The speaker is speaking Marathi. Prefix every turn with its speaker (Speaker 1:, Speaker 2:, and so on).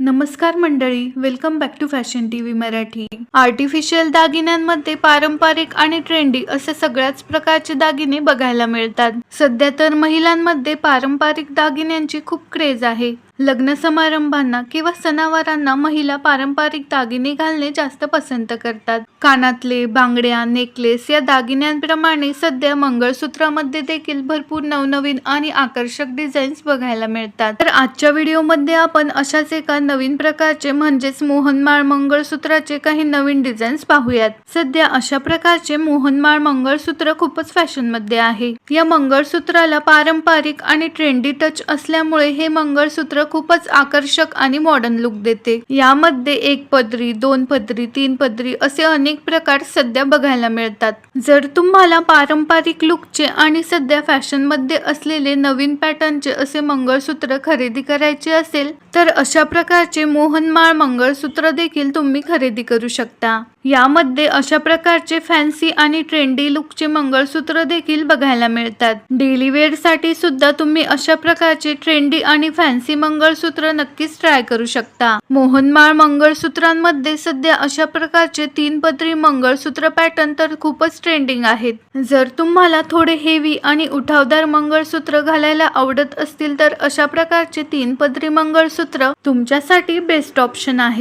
Speaker 1: नमस्कार मंडळी welcome back to fashion T V Marathi. Artificial दागिन्यांमध्ये पारंपरिक आणि ट्रेंडी असे सगळ्याच प्रकारचे दागिने बघायला मिळतात. सध्या तर महिलांमध्ये पारंपरिक दागिन्यांची खूप क्रेज आहे. लग्न समारंभांना किंवा सणावारांना महिला पारंपरिक दागिने घालणे जास्त पसंत करतात. कानातले बांगड्या नेकलेस या दागिन्यांप्रमाणे सध्या मंगळसूत्रामध्ये देखील भरपूर नवनवीन आणि आकर्षक डिझाईन्स बघायला मिळतात. तर आजच्या व्हिडिओमध्ये आपण अशाच एका नवीन प्रकारचे म्हणजेच मोहनमाळ मंगळसूत्राचे काही नवीन डिझाईन्स पाहूयात. सध्या अशा प्रकारचे मोहनमाळ मंगळसूत्र खूपच फॅशनमध्ये आहे. या मंगळसूत्राला पारंपरिक आणि ट्रेंडी टच असल्यामुळे हे मंगळसूत्र खूपच आकर्षक आणि मॉडर्न लुक देते. यामध्ये एक पदरी दोन पदरी तीन पदरी असे अनेक प्रकार सध्या बघायला मिळतात. जर तुम्हाला पारंपरिक लुकचे आणि सध्या फॅशनमध्ये असलेले नवीन पॅटर्नचे असे मंगळसूत्र खरेदी करायचे असेल तर अशा प्रकारचे मोहनमाळ मंगळसूत्र देखील तुम्ही खरेदी करू शकता. यामध्ये अशा प्रकारचे फॅन्सी आणि ट्रेंडी लुकचे मंगळसूत्र देखील बघायला मिळतात. डेली वेअरसाठी सुद्धा तुम्ही अशा प्रकारचे ट्रेंडी आणि फॅन्सी मंगळसूत्र नक्कीच ट्राय करू शकता. मोहनमाळ मंगळसूत्रांमध्ये सध्या अशा प्रकारचे तीन पदरी मंगळसूत्र पॅटर्न तर खूपच ट्रेंडिंग आहेत. जर तुम्हाला थोडे हेवी आणि उठावदार मंगळसूत्र घालायला आवडत असतील तर अशा प्रकारचे तीन पदरी मंगळसूत्र तुमच्यासाठी बेस्ट ऑप्शन आहे.